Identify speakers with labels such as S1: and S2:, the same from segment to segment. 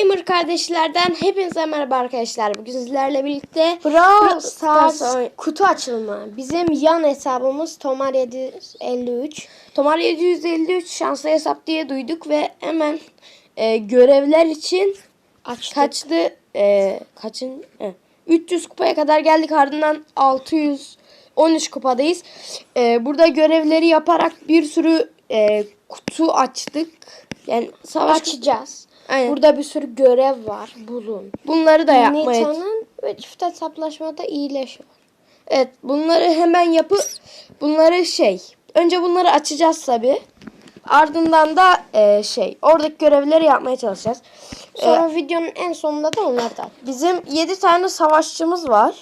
S1: Gamer kardeşlerden hepinize merhaba arkadaşlar. Bugün sizlerle birlikte
S2: Brawl
S1: Stars
S2: Stars
S1: kutu açılımı. Bizim yan hesabımız Tomar 753. Tomar 753 şanslı hesap diye duyduk ve hemen e, görevler için
S2: Açtık.
S1: kaçtı? E, kaçın? E, 300 kupaya kadar geldik ardından 613 kupadayız. E, burada görevleri yaparak bir sürü e, kutu açtık. Yani savaş
S2: açacağız.
S1: Aynen.
S2: Burada bir sürü görev var. Bulun.
S1: Bunları da yapmaya
S2: Nita'nın ve çift hesaplaşmada iyileş var.
S1: Evet bunları hemen yapıp bunları şey önce bunları açacağız tabi. Ardından da e, şey oradaki görevleri yapmaya çalışacağız. E,
S2: Sonra videonun en sonunda da onları da.
S1: bizim 7 tane savaşçımız var.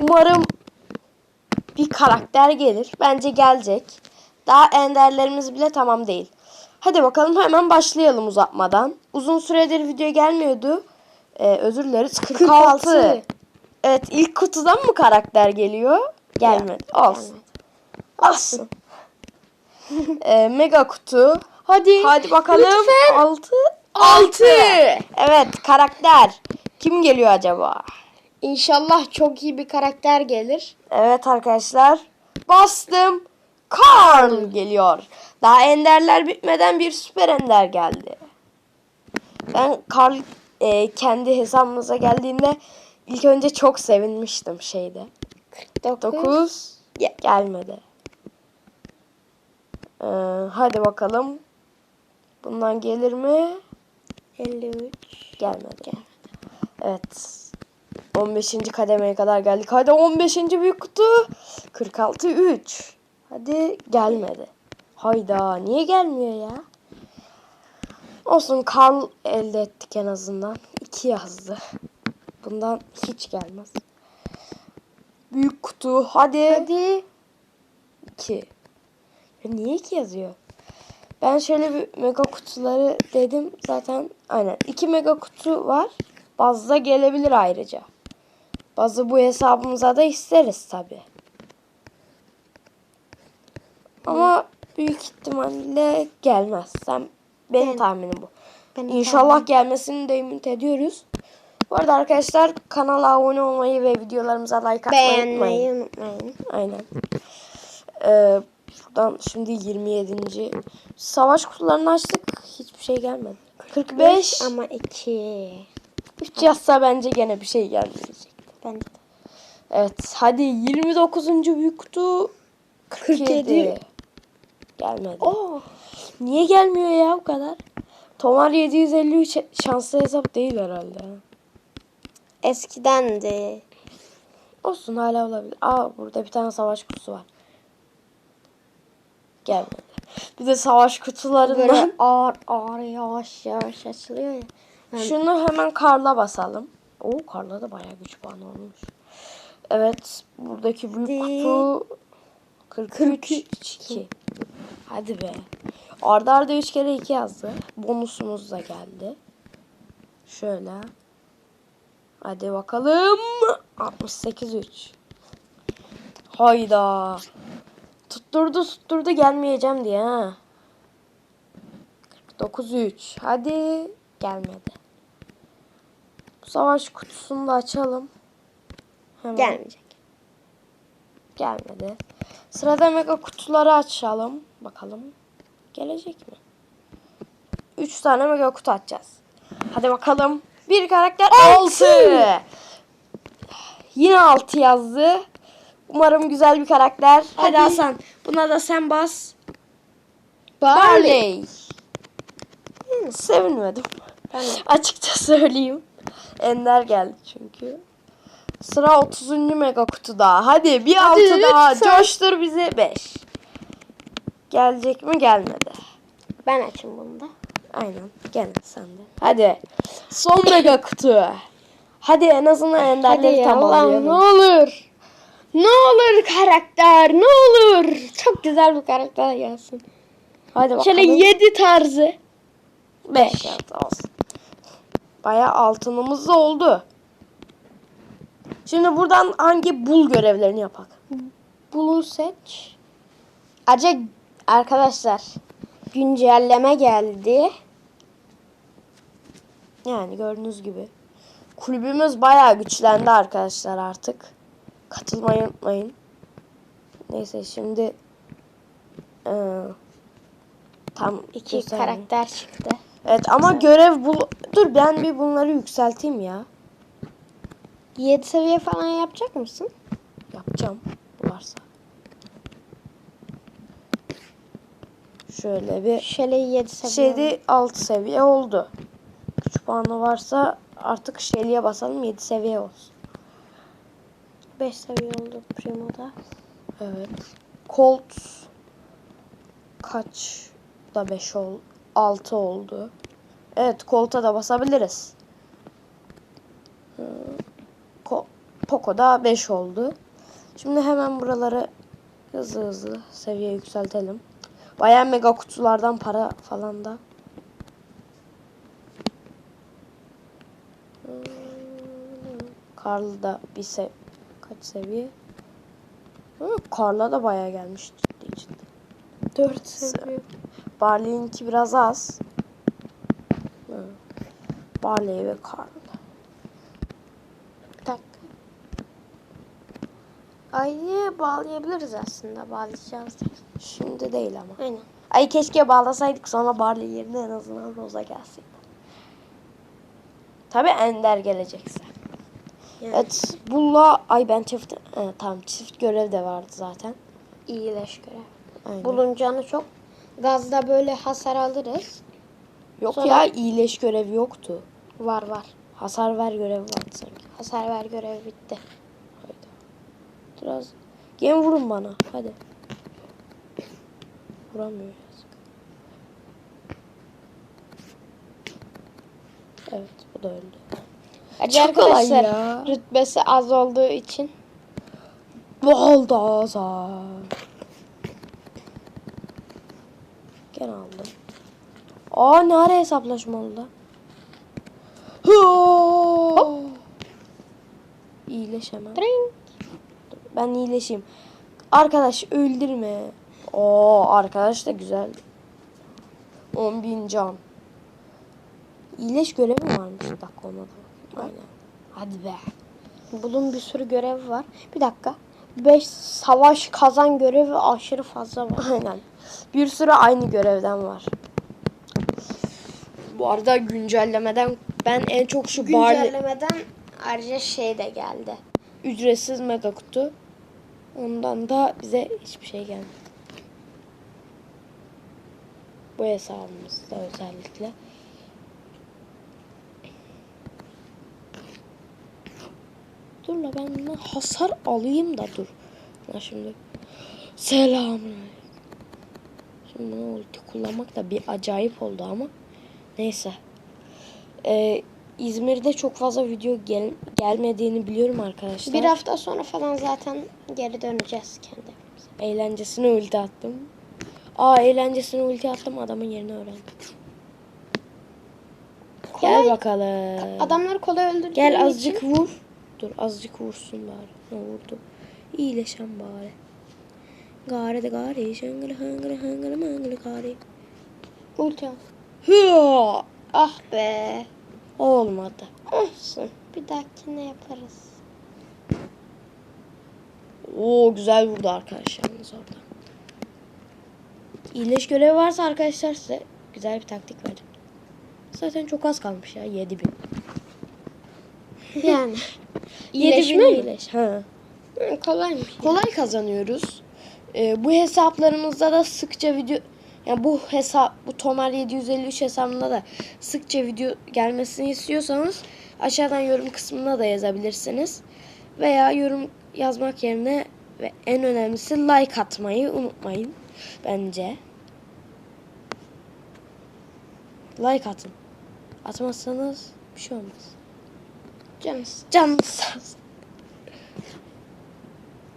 S1: Umarım bir karakter gelir. Bence gelecek. Daha enderlerimiz bile tamam değil. Hadi bakalım hemen başlayalım uzatmadan. Uzun süredir video gelmiyordu. E, özür dileriz. 46.
S2: 46.
S1: Evet ilk kutudan mı karakter geliyor? Gelmedi. Olsun. Olsun. Ee, mega kutu.
S2: Hadi.
S1: Hadi bakalım.
S2: Lütfen.
S1: 6.
S2: Altı.
S1: Evet karakter. Kim geliyor acaba?
S2: İnşallah çok iyi bir karakter gelir.
S1: Evet arkadaşlar. Bastım. Karl geliyor. Daha enderler bitmeden bir süper ender geldi. Ben Karl e, kendi hesabımıza geldiğinde ilk önce çok sevinmiştim şeyde.
S2: 49.
S1: 9 gelmedi. Ee, hadi bakalım. Bundan gelir mi?
S2: 53.
S1: Gelmedi. Evet. 15. kademeye kadar geldik. Hadi 15. büyük kutu. 46 3. Hadi gelmedi. Hayda niye gelmiyor ya? Olsun Karl elde ettik en azından. 2 yazdı. Bundan hiç gelmez. Büyük kutu. Hadi.
S2: Hadi.
S1: 2. Ya niye 2 yazıyor? Ben şöyle bir mega kutuları dedim zaten aynen. 2 mega kutu var. Bazda gelebilir ayrıca. Bazı bu hesabımıza da isteriz tabi. Ama büyük ihtimalle gelmez. Sen benim
S2: Ben-
S1: tahminim bu.
S2: Benim
S1: İnşallah gelmesini de ümit ediyoruz. Bu arada arkadaşlar kanala abone olmayı ve videolarımıza like atmayı.
S2: Beğenmeyi unutmayın.
S1: Aynen. Ee, buradan şimdi 27. Savaş kutularını açtık. Hiçbir şey gelmedi. 45
S2: ama 2.
S1: 3 yazsa bence gene bir şey gelmeyecek.
S2: Ben de.
S1: Evet. Hadi 29. büyük kutu 47.
S2: 47.
S1: Gelmedi.
S2: Oh.
S1: Niye gelmiyor ya bu kadar? Tomar 753 şanslı hesap değil herhalde.
S2: Eskiden de.
S1: Olsun hala olabilir. Aa burada bir tane savaş kutusu var. Gelmedi. Bir de savaş kutularından
S2: Böyle ağır ağır yavaş yavaş açılıyor ya. Yani
S1: Şunu hemen Karl'a basalım. Oo Karl'a da bayağı güç puanı olmuş. Evet buradaki büyük kutu 43 2. Hadi be. Arda arda 3 kere 2 yazdı. Bonusumuz da geldi. Şöyle. Hadi bakalım. 68 3. Hayda. Tutturdu tutturdu gelmeyeceğim diye ha. 49 3. Hadi gelmedi. Bu savaş kutusunu da açalım. Hemen.
S2: gelmeyecek.
S1: Gelmedi. Sırada mega kutuları açalım. Bakalım. Gelecek mi? 3 tane mega kutu açacağız. Hadi bakalım. Bir karakter 6. Yine 6 yazdı. Umarım güzel bir karakter. Hadi,
S2: Hadi.
S1: Hasan. Buna da sen bas.
S2: Barley.
S1: Barley. Hmm, Sevinmedim.
S2: Ben.
S1: Açıkça söyleyeyim. Ender geldi çünkü. Sıra 30. mega kutuda. Hadi bir
S2: Hadi
S1: altı daha.
S2: lütfen.
S1: Coştur bizi 5. Gelecek mi? Gelmedi.
S2: Ben açayım bunu da.
S1: Aynen. Gene sende. Hadi. Son mega kutu. Hadi en azından enderleri tamamlayalım.
S2: ne olur. Ne olur karakter ne olur. Çok güzel bir karakter gelsin.
S1: Hadi bakalım.
S2: Şöyle 7 tarzı.
S1: 5 olsun. Bayağı altınımız da oldu. Şimdi buradan hangi bul görevlerini yapak?
S2: Bulu seç. Acı arkadaşlar güncelleme geldi.
S1: Yani gördüğünüz gibi. Kulübümüz bayağı güçlendi arkadaşlar artık. Katılmayı unutmayın. Neyse şimdi eee tam
S2: İki
S1: göstereyim.
S2: karakter çıktı.
S1: Evet ama görev bul dur ben bir bunları yükselteyim ya.
S2: 7 seviye falan yapacak mısın?
S1: Yapacağım varsa. Şöyle bir
S2: Şele'yi 7 seviye.
S1: şeyde 6 seviye oldu. Güç puanı varsa artık Shelly'e basalım 7 seviye olsun.
S2: 5 seviye oldu Primo'da.
S1: Evet. Colt kaç da 5 ol 6 oldu. Evet Colt'a da basabiliriz. Ee, Ko- Poco'da 5 oldu. Şimdi hemen buraları hızlı hızlı seviye yükseltelim. Bayağı mega kutulardan para falan da. Karl da bir se kaç seviye? Hı, Karl'a da bayağı gelmiş ciddi ciddi.
S2: 4 seviye.
S1: Barley'inki biraz az. Hı. Barley ve Karl.
S2: Bir dakika. Ayı bağlayabiliriz aslında. Bağlayacağız. da.
S1: Şimdi değil ama.
S2: Aynen.
S1: Ay keşke bağlasaydık sonra Barley yerine en azından Rosa gelseydi. Tabi Ender gelecekse.
S2: Yani
S1: Evet Bulla ay ben çift e, tamam çift görev de vardı zaten.
S2: iyileş görev.
S1: Aynen.
S2: Buluncanı çok. Gazda böyle hasar alırız.
S1: Yok
S2: sonra-
S1: ya iyileş görevi yoktu.
S2: Var var.
S1: Hasar ver görevi vardı sanki.
S2: Hasar ver görevi bitti.
S1: Biraz gene vurun bana hadi. Vuramıyor yazık. Evet bu da öldü. Çok kolay
S2: arkadaşlar
S1: ya.
S2: rütbesi az olduğu için
S1: Bu oldu azar. Gene aldım. Aa ne ara hesaplaşma oldu? Hop. İyileş hemen.
S2: Tring.
S1: Ben iyileşeyim. Arkadaş öldürme. Oo arkadaş da güzel. 10 bin can. İyileş görevi varmış? Bir dakika ona da bakayım. Aynen. Hadi be.
S2: Bunun bir sürü görevi var. Bir dakika. 5 savaş kazan görevi aşırı fazla var.
S1: Aynen. Bir sürü aynı görevden var. Bu arada güncellemeden ben en çok şu
S2: Güncellemeden ayrıca şey de geldi.
S1: ücretsiz mega kutu. Ondan da bize hiçbir şey gelmedi. Bu hesabımızda özellikle. Dur la ben bundan hasar alayım da dur. Ha şimdi. Selamünaleyküm. Şimdi bunu ulti kullanmak da bir acayip oldu ama. Neyse. Ee, İzmir'de çok fazla video gel- gelmediğini biliyorum arkadaşlar.
S2: Bir hafta sonra falan zaten geri döneceğiz kendi.
S1: Eğlencesine ulti attım. Aa eğlencesine ulti attım adamın yerini öğrendim. Gel
S2: Kolay-
S1: bakalım.
S2: Adamları kolay öldürdüğüm
S1: Gel
S2: için-
S1: azıcık vur. Dur azıcık vursun bari. Ne vurdu? İyileşen bari. Gare de gare. Şangılı hangılı hangılı mangılı gare.
S2: Ulti! Ah be.
S1: Olmadı.
S2: Olsun. Bir dahakine yaparız.
S1: Oo güzel vurdu arkadaşlarımız orada. İyileş görevi varsa arkadaşlar size güzel bir taktik verdim. Zaten çok az kalmış ya 7000.
S2: Yani.
S1: 7000
S2: İyileşme mi?
S1: iyileş. Ha.
S2: Hı, Kolaymış.
S1: Kolay kazanıyoruz. Ee, bu hesaplarımızda da sıkça video yani bu hesap bu Tomer 753 hesabında da sıkça video gelmesini istiyorsanız aşağıdan yorum kısmına da yazabilirsiniz. Veya yorum yazmak yerine ve en önemlisi like atmayı unutmayın bence. Like atın. Atmazsanız bir şey olmaz. Canınız olsun.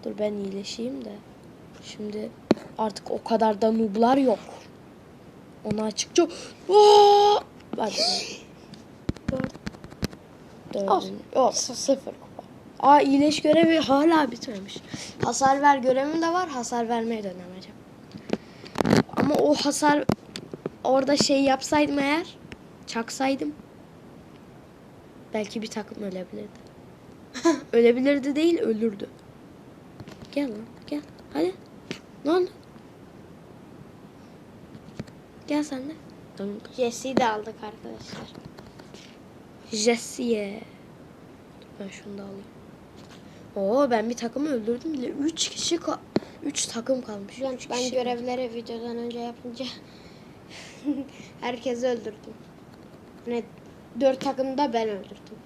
S1: Dur ben iyileşeyim de. Şimdi artık o kadar da noob'lar yok. Onu açıkça... Aa! Hadi.
S2: Dört.
S1: Yok sıfır kupa. Aa iyileş görevi hala bitmemiş. Hasar ver görevim de var. Hasar vermeye dönemeyeceğim. Ama o hasar orada şey yapsaydım eğer çaksaydım Belki bir takım ölebilirdi. ölebilirdi değil ölürdü. Gel lan gel. Hadi. Ne oldu? Gel sen de.
S2: Jesse'yi de aldık arkadaşlar.
S1: Jesse'ye. Ben şunu da alayım. Oo ben bir takımı öldürdüm bile. 3 kişi 3 takım kalmış.
S2: Ben,
S1: Üç
S2: ben
S1: kişi.
S2: görevleri videodan önce yapınca herkesi öldürdüm. Ne dört takımı da ben öldürdüm.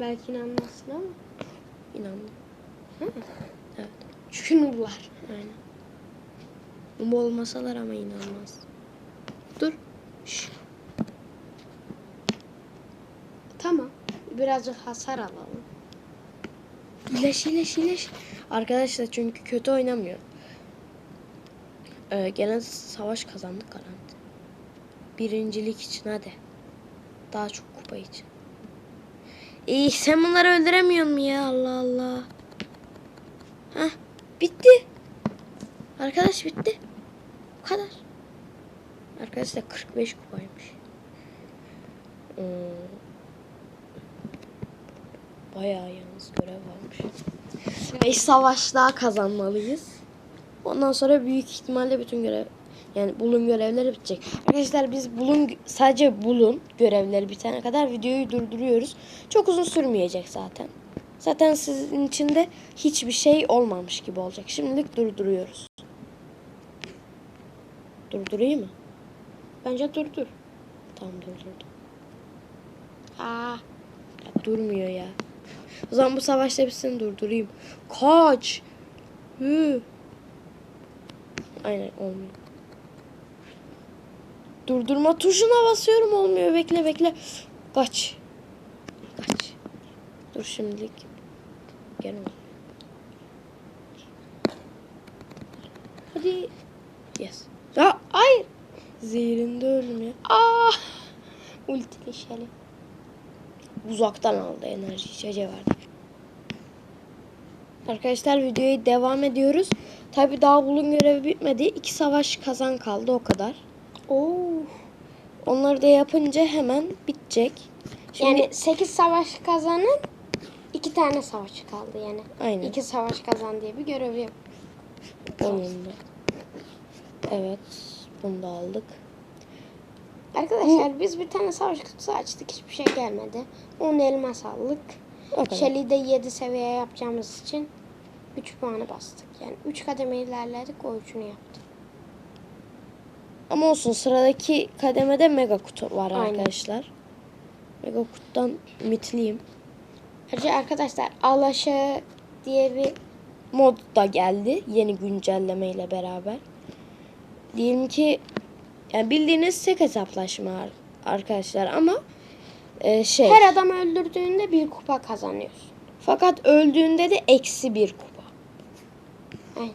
S2: Belki inanmazsın ama.
S1: İnandım. Evet.
S2: Çünkü noob'lar.
S1: Aynen. Umma olmasalar ama inanmaz. Dur. Şş.
S2: Tamam. Birazcık hasar alalım.
S1: İyileş iyileş iyileş. Arkadaşlar çünkü kötü oynamıyor. Ee, gene savaş kazandık garanti. Birincilik için hadi. Daha çok kupa için. İyi sen bunları öldüremiyorsun mu ya Allah Allah. Hah bitti. Arkadaş bitti. Bu kadar. Arkadaşlar 45 kupaymış. Hmm. Bayağı yalnız görev varmış. 5 savaş daha kazanmalıyız. Ondan sonra büyük ihtimalle bütün görev yani bulun görevleri bitecek. Arkadaşlar biz bulun sadece bulun görevleri bitene kadar videoyu durduruyoruz. Çok uzun sürmeyecek zaten. Zaten sizin için de hiçbir şey olmamış gibi olacak. Şimdilik durduruyoruz. Durdurayım mı?
S2: Bence dur dur.
S1: Tamam durdurdum.
S2: Aa,
S1: Ya durmuyor ya. O zaman bu savaşta bitsin durdurayım. Kaç. Hı. Aynen olmuyor. Durdurma tuşuna basıyorum olmuyor. Bekle bekle. Kaç. Kaç. Dur şimdilik. Gel oğlum. Hadi. Yes. Ya hayır. Zehirinde öldüm ya.
S2: aa. Ultili şeli.
S1: uzaktan aldı enerji içeceği verdi. Arkadaşlar videoya devam ediyoruz. Tabi daha bulun görevi bitmedi. İki savaş kazan kaldı o kadar.
S2: Oo.
S1: Onları da yapınca hemen bitecek. Şimdi
S2: Yani 8 savaş kazanın iki tane savaşı kaldı yani.
S1: Aynen.
S2: İki savaş kazan diye bir görev yap.
S1: onun da. Evet. Bunu da aldık.
S2: Arkadaşlar biz bir tane savaş kutusu açtık. Hiçbir şey gelmedi. 10 elmas aldık.
S1: O kadar.
S2: Shelly'i de 7 seviye yapacağımız için 3 puanı bastık. Yani 3 kademe ilerledik o üçünü yaptık.
S1: Ama olsun sıradaki kademede mega kutu var
S2: Aynen.
S1: arkadaşlar. Mega kutudan ümitliyim.
S2: Ayrıca arkadaşlar Alaşağı diye bir
S1: mod da geldi yeni güncelleme ile beraber. Diyelim ki yani bildiğiniz tek hesaplaşma ar- arkadaşlar ama e, şey
S2: her adam öldürdüğünde bir kupa kazanıyorsun.
S1: fakat öldüğünde de eksi bir kupa.
S2: Aynen.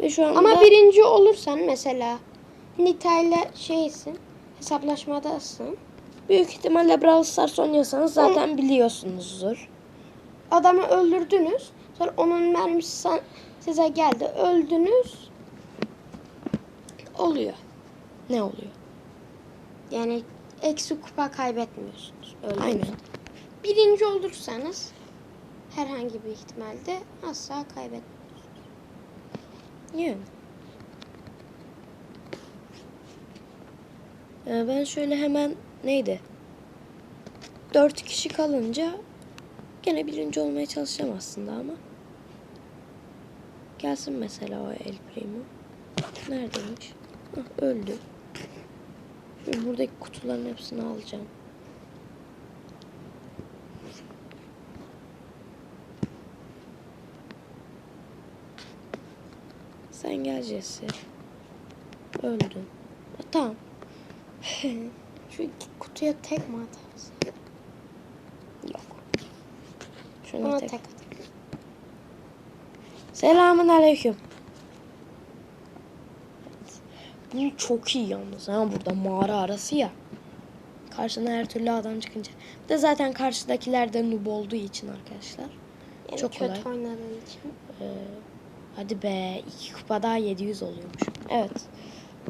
S1: Ve şu anda
S2: Ama birinci olursan mesela Nita ile şeysin hesaplaşmadasın.
S1: Büyük ihtimalle Brawl Stars oynuyorsanız zaten biliyorsunuzdur.
S2: Adamı öldürdünüz. Sonra onun mermisi size geldi. Öldünüz. Oluyor.
S1: Ne oluyor?
S2: Yani eksi kupa kaybetmiyorsunuz. Öldünüz.
S1: Aynen.
S2: Birinci olursanız herhangi bir ihtimalde asla kaybetmiyorsunuz.
S1: Yani. Ben şöyle hemen neydi? Dört kişi kalınca gene birinci olmaya çalışacağım aslında ama. Gelsin mesela o El Primo. Neredeymiş? Hah, öldü. Şimdi buradaki kutuların hepsini alacağım. Sen gel Jesse. Öldün. Tamam.
S2: Şu iki kutuya tek mi atarsın?
S1: Yok. Şuna
S2: Buna
S1: tek.
S2: tek.
S1: Selamun aleyküm. Bu çok iyi yalnız. Ha burada mağara arası ya. Karşına her türlü adam çıkınca. Bir de zaten karşıdakiler de noob olduğu için arkadaşlar.
S2: Yani
S1: Çok
S2: kötü
S1: kolay.
S2: oynadığın için.
S1: Ee, hadi be iki kupa daha 700 oluyormuş. Evet.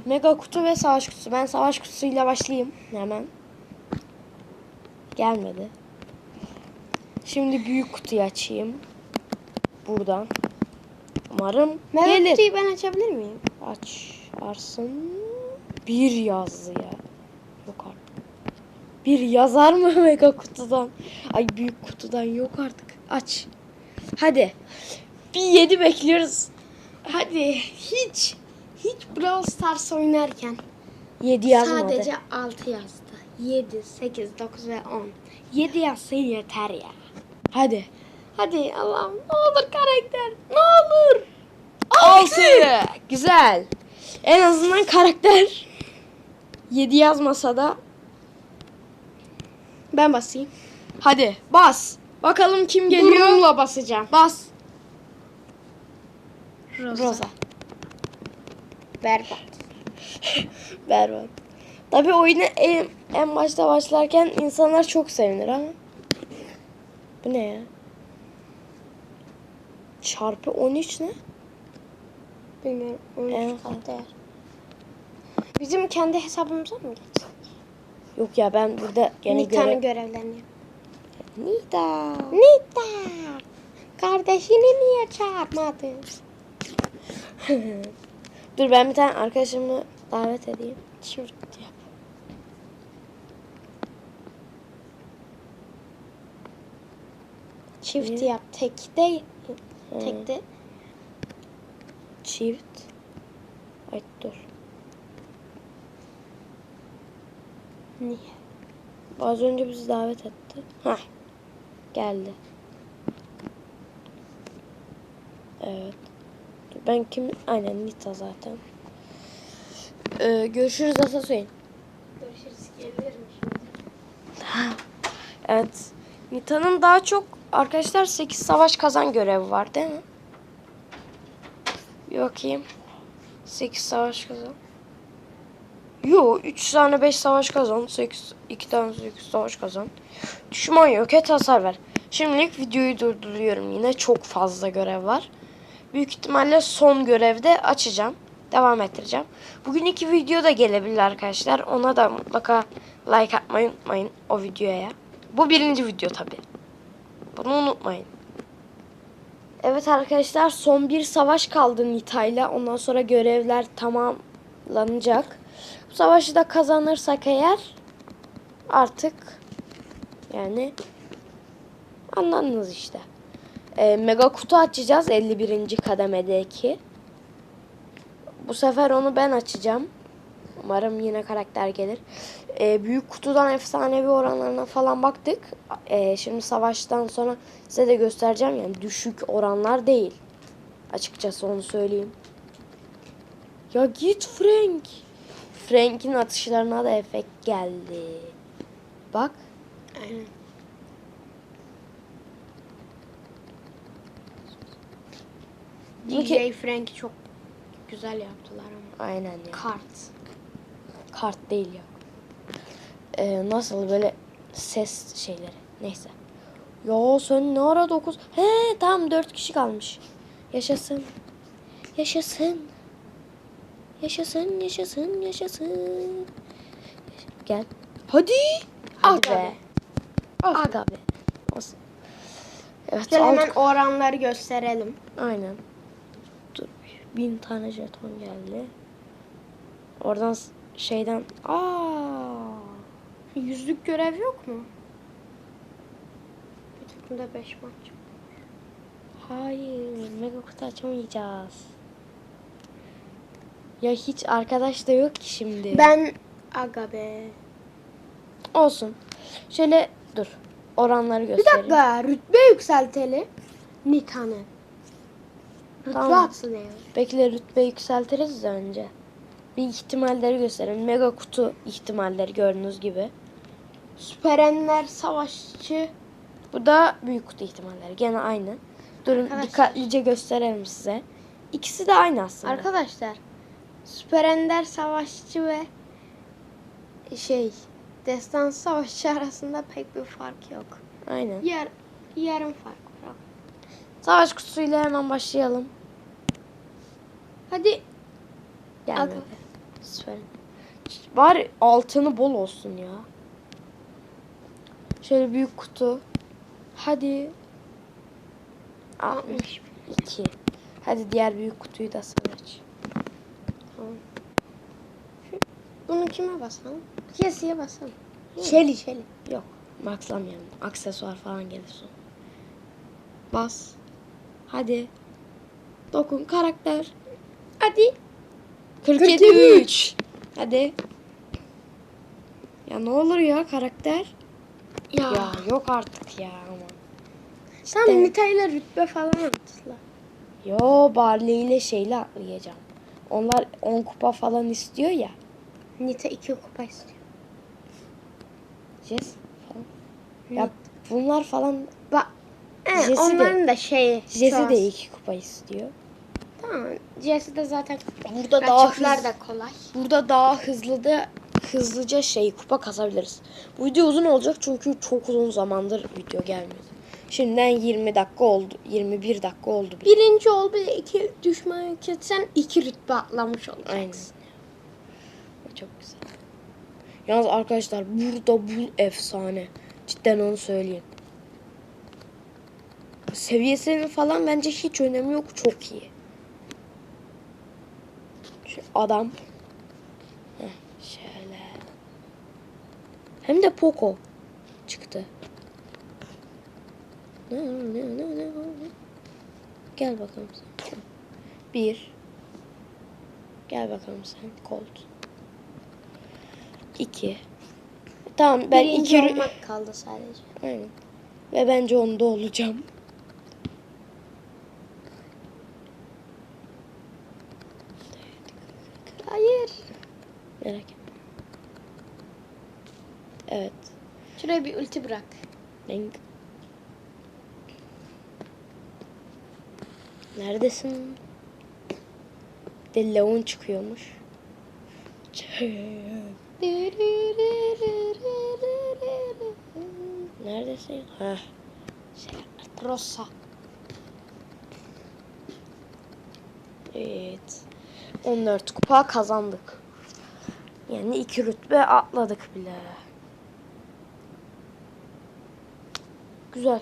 S1: Mega kutu ve savaş kutusu. Ben savaş kutusuyla başlayayım hemen. Gelmedi. Şimdi büyük kutuyu açayım. Buradan. Umarım
S2: Meyve
S1: gelir.
S2: kutuyu ben açabilir miyim?
S1: Aç. Arsın. Bir yazdı ya. Yok artık. Bir yazar mı mega kutudan? Ay büyük kutudan yok artık. Aç. Hadi. Bir yedi bekliyoruz.
S2: Hadi hiç hiç Brawl Stars oynarken
S1: Yedi yazmadı.
S2: sadece 6 yazdı. 7, 8, 9 ve 10. 7 yazsa yeter ya.
S1: Hadi.
S2: Hadi Allah'ım ne olur karakter. Ne olur.
S1: Altı. Güzel. En azından karakter. Yedi yazmasa da.
S2: Ben basayım.
S1: Hadi bas. Bakalım kim geliyor.
S2: Burnumla basacağım.
S1: Bas.
S2: Rosa.
S1: Rosa.
S2: Berbat.
S1: Berbat. Tabii oyuna en, en başta başlarken insanlar çok sevinir ama. Bu ne ya? Çarpı 13 ne?
S2: Bilmiyorum.
S1: Evet.
S2: 13 kat değer. Bizim kendi hesabımıza mı geçsek?
S1: Yok ya ben burada gene
S2: Nita'nın
S1: göre...
S2: görevlerini.
S1: Nita.
S2: Nita! Kardeşini niye çağırmadın?
S1: Dur ben bir tane arkadaşımı davet edeyim.
S2: Çift yap. Çift yap. Tek değil.
S1: Hı.
S2: Tek de
S1: Çift. Ay dur.
S2: niye?
S1: Az önce bizi davet etti. Hah. Geldi. Evet. Ben kim? Aynen Nita zaten. Ee, görüşürüz Asasoyun.
S2: Görüşürüz. Gelirim
S1: Evet. Nita'nın daha çok arkadaşlar 8 savaş kazan görevi var değil mi? Bir bakayım. 8 savaş kazan. Yo 3 tane 5 savaş kazan. 8, 2 tane 8 savaş kazan. Düşman yok et hasar ver. Şimdilik videoyu durduruyorum yine. Çok fazla görev var. Büyük ihtimalle son görevde açacağım. Devam ettireceğim. Bugün iki video da gelebilir arkadaşlar. Ona da mutlaka like atmayı unutmayın o videoya. Bu birinci video tabi. Bunu unutmayın. Evet arkadaşlar son bir savaş kaldı Nita'yla. Ondan sonra görevler tamamlanacak. Bu savaşı da kazanırsak eğer artık yani anladınız işte. Ee, mega kutu açacağız 51. kademedeki. Bu sefer onu ben açacağım. Umarım yine karakter gelir. Ee, büyük kutudan efsanevi oranlarına falan baktık. Ee, şimdi savaştan sonra size de göstereceğim. Yani düşük oranlar değil. Açıkçası onu söyleyeyim. Ya git Frank. Frank'in atışlarına da efekt geldi. Bak.
S2: Aynen.
S1: Bu
S2: DJ
S1: ki-
S2: Frank'i çok güzel yaptılar ama.
S1: Aynen ya.
S2: Kart.
S1: Kart değil ya. Ee, nasıl böyle ses şeyleri. Neyse. Ya sen ne ara 9? He tamam 4 kişi kalmış. Yaşasın. Yaşasın. Yaşasın, yaşasın, yaşasın. Gel. Hadi. Hadi
S2: Aga
S1: be. Aga be. Olsun. Evet, alt-
S2: hemen oranları gösterelim.
S1: Aynen. Bin tane jeton geldi. Oradan şeyden... Aa.
S2: Yüzlük görev yok mu? Bir takımda 5 maç.
S1: Hayır. Mega kutu açamayacağız. Ya hiç arkadaş da yok ki şimdi.
S2: Ben aga be.
S1: Olsun. Şöyle dur. Oranları
S2: Bir
S1: göstereyim.
S2: dakika rütbe yükseltelim. Nita'nın. Rütbe
S1: Tamam.
S2: atsın yani.
S1: Bekle rütbe yükseltiriz de önce. Bir ihtimalleri gösterelim. Mega kutu ihtimalleri gördüğünüz gibi.
S2: Süper Enler Savaşçı.
S1: Bu da büyük kutu ihtimalleri. Gene aynı. Durun
S2: Arkadaşlar.
S1: dikkatlice gösterelim size. İkisi de aynı aslında.
S2: Arkadaşlar Süper Ender Savaşçı ve şey Destan Savaşçı arasında pek bir fark yok.
S1: Aynen.
S2: Yer, yarım fark var.
S1: Savaş kutusuyla hemen başlayalım.
S2: Hadi
S1: Gelmedi. Süper. Var altını bol olsun ya. Şöyle büyük kutu. Hadi.
S2: 60.
S1: 62. Hadi diğer büyük kutuyu da sen aç.
S2: Tamam. Bunu kime basalım? Kesiye basalım.
S1: Şeli şeli. Yok. Maxlamayalım. Aksesuar falan gelir sonra. Bas. Hadi. Dokun karakter. Hadi. 47 3. Hadi. Ya ne olur ya karakter.
S2: Ya.
S1: Ya yok artık ya ama.
S2: Sen Nita ile rütbe falan atla.
S1: Yo Barley ile şeyle atlayacağım. Onlar 10 kupa falan istiyor ya.
S2: Nita 2 kupa istiyor.
S1: Jess falan. Ya bunlar falan
S2: Bak. E,
S1: Jesse de-
S2: onların da şeyi.
S1: Jesse de 2 kupa istiyor.
S2: Tamam. Jesse de zaten
S1: Burada daha hızlı,
S2: de kolay.
S1: burada daha hızlı da hızlıca şey kupa kasabiliriz. Bu video uzun olacak çünkü çok uzun zamandır video gelmedi. Şimdiden 20 dakika oldu. 21 dakika oldu. bile.
S2: Birinci ol bir iki düşman ketsen iki rütbe atlamış olacaksın.
S1: Aynen. Çok güzel. Yalnız arkadaşlar burada bu efsane. Cidden onu söyleyeyim. Seviyesinin falan bence hiç önemi yok. Çok iyi. Şu adam. Heh, şöyle. Hem de Poco çıktı. Gel bakalım sen. Bir. Gel bakalım sen. Colt. İki. Tamam ben
S2: Birinci
S1: iki...
S2: olmak kaldı sadece.
S1: Aynen. Ve bence onda olacağım.
S2: Hayır.
S1: Merak etme. Evet.
S2: Şuraya bir ulti bırak.
S1: Renk. Neredesin? De Leon çıkıyormuş. Neredesin? Heh.
S2: Şey, Rosa.
S1: Evet. 14 kupa kazandık. Yani iki rütbe atladık bile. Güzel.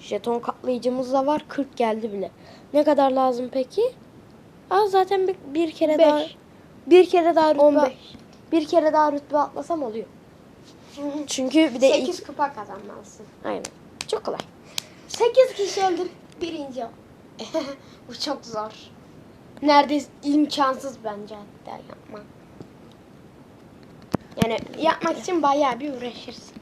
S1: Jeton katlayıcımız da var. 40 geldi bile. Ne kadar lazım peki? Aa zaten bir, bir kere
S2: Beş.
S1: daha bir kere daha rütbe
S2: 15.
S1: bir kere daha rütbe atlasam oluyor. Çünkü bir de
S2: 8
S1: ilk,
S2: kupa kazanmalısın.
S1: aynen. Çok kolay.
S2: 8 kişi öldür. Birinci. Bu çok zor. Neredeyse imkansız bence hatta yapmak. Yani yapmak için bayağı bir uğraşırsın.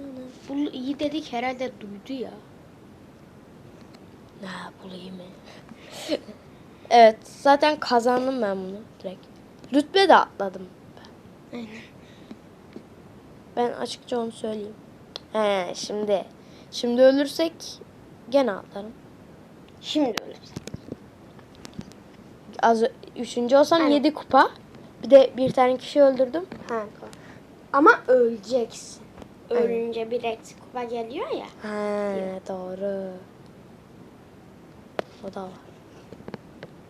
S2: Bu iyi dedik herhalde duydu ya.
S1: Ne bulayım mı? evet zaten kazandım ben bunu direkt. Rütbe de atladım. ben.
S2: Aynen.
S1: Ben açıkça onu söyleyeyim. He şimdi. Şimdi ölürsek gene atlarım.
S2: Şimdi ölürüz.
S1: Az üçüncü olsam
S2: Aynen.
S1: 7 kupa. Bir de bir tane kişi öldürdüm.
S2: Ha. Ama öleceksin. Ölünce bir eksi kupa geliyor ya.
S1: He doğru. O da var.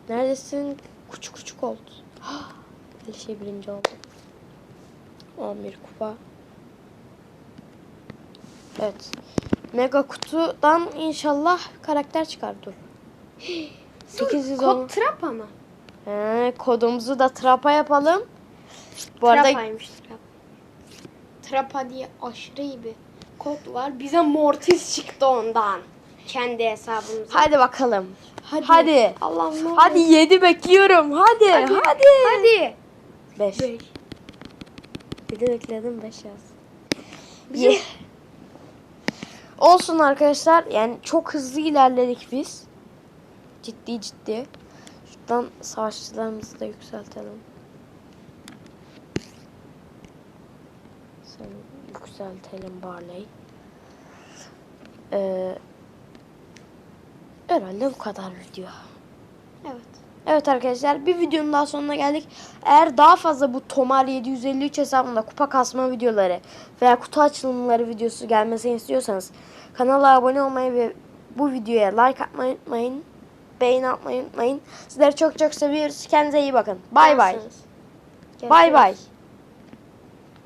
S1: Neredesin? Küçük küçük oldu. Her şey birinci oldu. 11 kupa. Evet. Mega kutudan inşallah karakter çıkar. Dur. 810.
S2: Kod trap ama.
S1: He, kodumuzu da trapa yapalım. Bu arada
S2: Trapaymış trap. Trapa diye aşırı bir kod var. Bize Mortis çıktı ondan. Kendi hesabımıza.
S1: hadi bakalım.
S2: Hadi.
S1: Hadi.
S2: Allah'ım ne olur.
S1: Hadi 7 bekliyorum. Hadi. Hadi.
S2: Hadi. Hadi.
S1: 5.
S2: Beş.
S1: 7 bekledim 5 yaz. Ye- Olsun arkadaşlar. Yani çok hızlı ilerledik biz. Ciddi ciddi. Şuradan savaşçılarımızı da yükseltelim. Sen yükseltelim Barley. Ee, herhalde bu kadar video.
S2: Evet.
S1: Evet arkadaşlar bir videonun daha sonuna geldik. Eğer daha fazla bu Tomar 753 hesabında kupa kasma videoları veya kutu açılımları videosu gelmesini istiyorsanız kanala abone olmayı ve bu videoya like atmayı unutmayın. Beğeni atmayı unutmayın. Sizleri çok çok seviyoruz. Kendinize iyi bakın. Bay bay. Bay bay.